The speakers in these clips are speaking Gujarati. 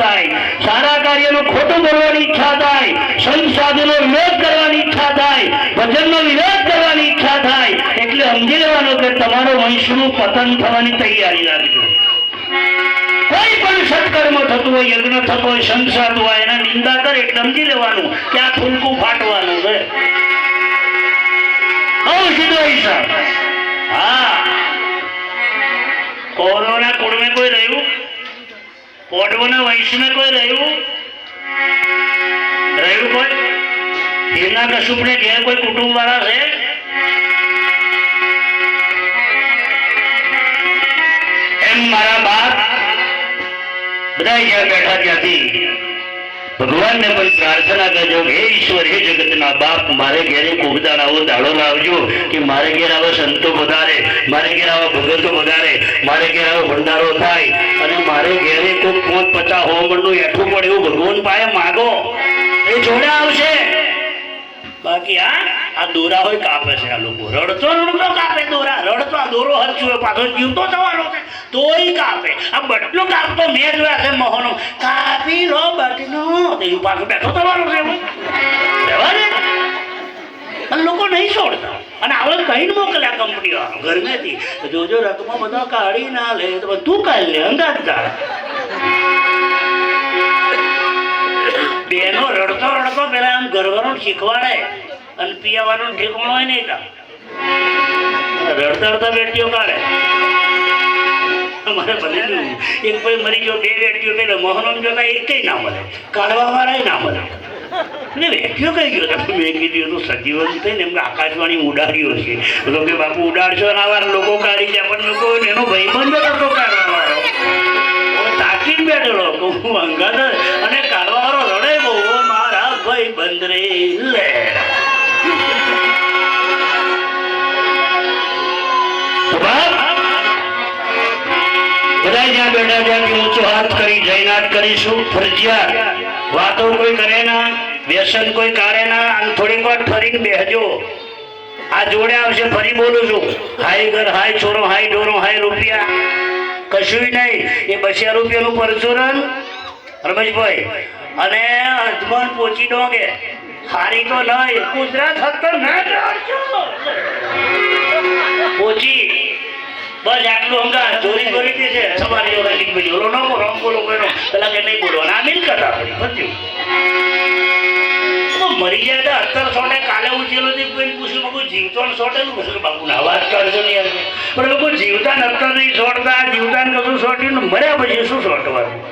થાય. સારા કાર્યનું ખોટું બોલવાની ઈચ્છા થાય. સંસાધનો વિરોધ કરવાની ઈચ્છા થાય. ભજનનો વિરોધ કરવાની ઈચ્છા થાય. એટલે સમજી લેવાનો કે તમારો વંશનું પતન થવાની તૈયારી રાખજો. કોઈ પણ સત્કર્મ થતું હોય, યજ્ઞ થતો હોય સંસાદ હોય, એના નિંદા કરે એટલે સમજી લેવાનું કે આ ફૂલકું ફાટવાનું છે. બહુ સીધો હિસાબ હા. કોરોના કુળમે કોઈ રહ્યું? પોડવોના વંશને કોઈ રહ્યું? રહ્યું કોઈ? હિરના કશુપને ઘેર કોઈ કુટુંબ વાળા છે? એમ મારા બાપ બધા જ્યાં બેઠા ત્યાંથી. ભગવાનને પણ પ્રાર્થના કરજો હે ઈશ્વર, હે જગતના બાપ, મારે ઘેરે કોગદાર આવો દાડો લાવજો કે મારે ઘેર આવા સંતો વધારે મારે ઘેર આવા ભગતો વધારે મારે ઘેર આવો ભંડારો થાય અને મારે ઘેરે કોઈ પોત પચાસ હોમણનું એઠું પડે એવું ભગવાન પાસે માગો. એ જોડે આવશે. બાકી આ આ દોરા હોય કાપે છે આ લોકો. રડતો રડતો કાપે દોરા. રડતો આ દોરો હરચું પાછો જીવતો જવાનો છે. તોય કાપે. આ બટલો કાપતો મેં જોયા છે મોહનો. કાપી લો પાછું બેઠો તમારો છે લોકો નહીં છોડતા. અને આપણે કહીને મોકલ્યા કંપનીઓ. ગરમેથી જોજો રકમો બધા કાઢી ના લે, તો બધું કાઢી લે અંદાજદાર બેનો રડતો રડતો પેલા આમ ગરવાનું શીખવાડે અને પીવાનું ઠેકવાનું હોય નહીં રડતા રડતા બેટીઓ કાઢે. અમારે બનેલું એક કોઈ મરી ગયો, બે વ્યક્તિઓ પેલા મોહનમ જોતા એક ના મળે. કાઢવા વાળા ના મળે. એટલે વ્યક્તિઓ કઈ ગયો? તમે મેં કીધું એનું સજીવન થઈને એમ આકાશવાણી ઉડાડ્યો છે. તો કે બાપુ ઉડાડશો ને આવા લોકો કાઢી જાય પણ લોકો એનો ભાઈબંધ જ હતો કાઢવા વાળો તાકીને બેઠેલો હું અંગાત અને કાઢવા વાળો રડે બહુ. મારા ભાઈ બંધ રે બધા જ્યાં બેઠા ત્યાં ઊંચો હાથ કરી જયનાથ કરીશું ફરજિયાત. વાતો કોઈ કરે ના વ્યસન કોઈ કાઢે ના અને થોડીક વાર ફરીને બેહજો. આ જોડે આવશે ફરી બોલું છું. હાય ઘર હાય છોરો હાય ડોરો હાય રૂપિયા. કશું નહીં એ બસિયા રૂપિયાનું પરચુરણ રમેશભાઈ. અને અજમન પોચી ડોંગે. હારી તો નહીં ગુજરાત હતો ના પોચી બસ આટલું હંગા ચોરી કરી છે. તમારી ઓલો ન બોલો બોલો કે નહીં બોલવાનું. આ મિલકત મરી ગયા અત્તર સોટે કાલે થી કોઈ પૂછ્યું બાપુ, જીવતો ને સોટેલું બાપુ અવાજ કરજો નહીં યાર પણ લોકો જીવતા ને અત્તર નહીં સોટતા જીવતા ને કશું સોટ્યું ને મર્યા પછી શું સોટવાનું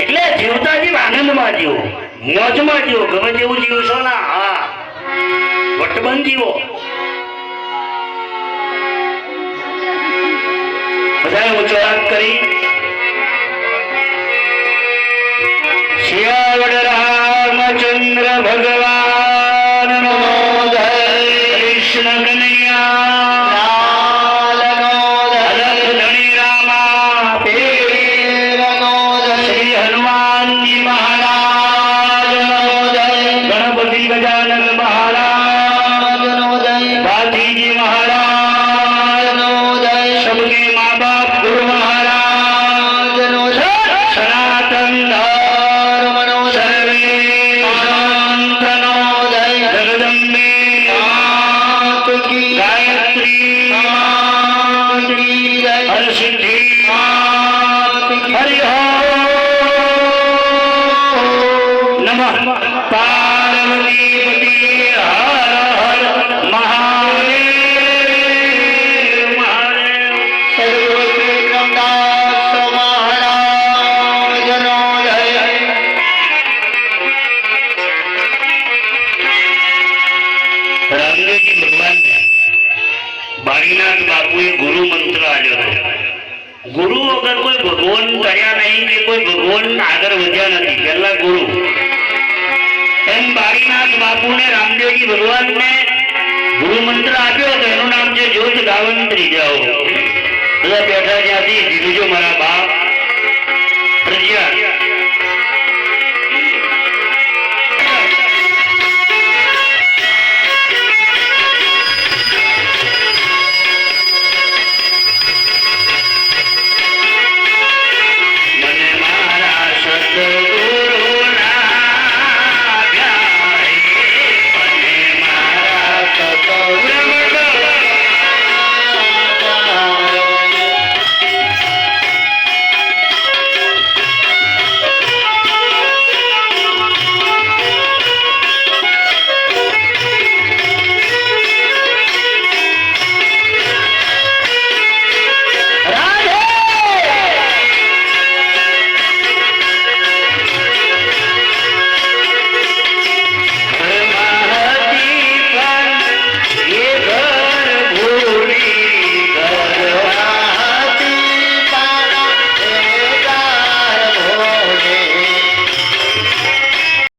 એટલે જીવતા જીવ આનંદમાં જીવો. મોજમાં જીવો. ગમે તેવું જીવશો ના, હા. વટબંધ જીવો. બધાએ ઊંચો હાથ કરી શિયાવડ રામચંદ્ર ભગવાન બાપુએ ગુરુ મંત્ર ગુરુ વગર કોઈ ભગવાન કર્યા નહીં કે કોઈ ભગવાન આગળ વધ્યા નથી. પહેલા ગુરુ. બાળીનાથ બાપુને રામદેવજી ભગવાનને ગુરુ મંત્ર આપ્યો હતો. એનું નામ છે જ્યોત ગાવંત્રી. જાઓ. બધા બેઠા જ્યાંથી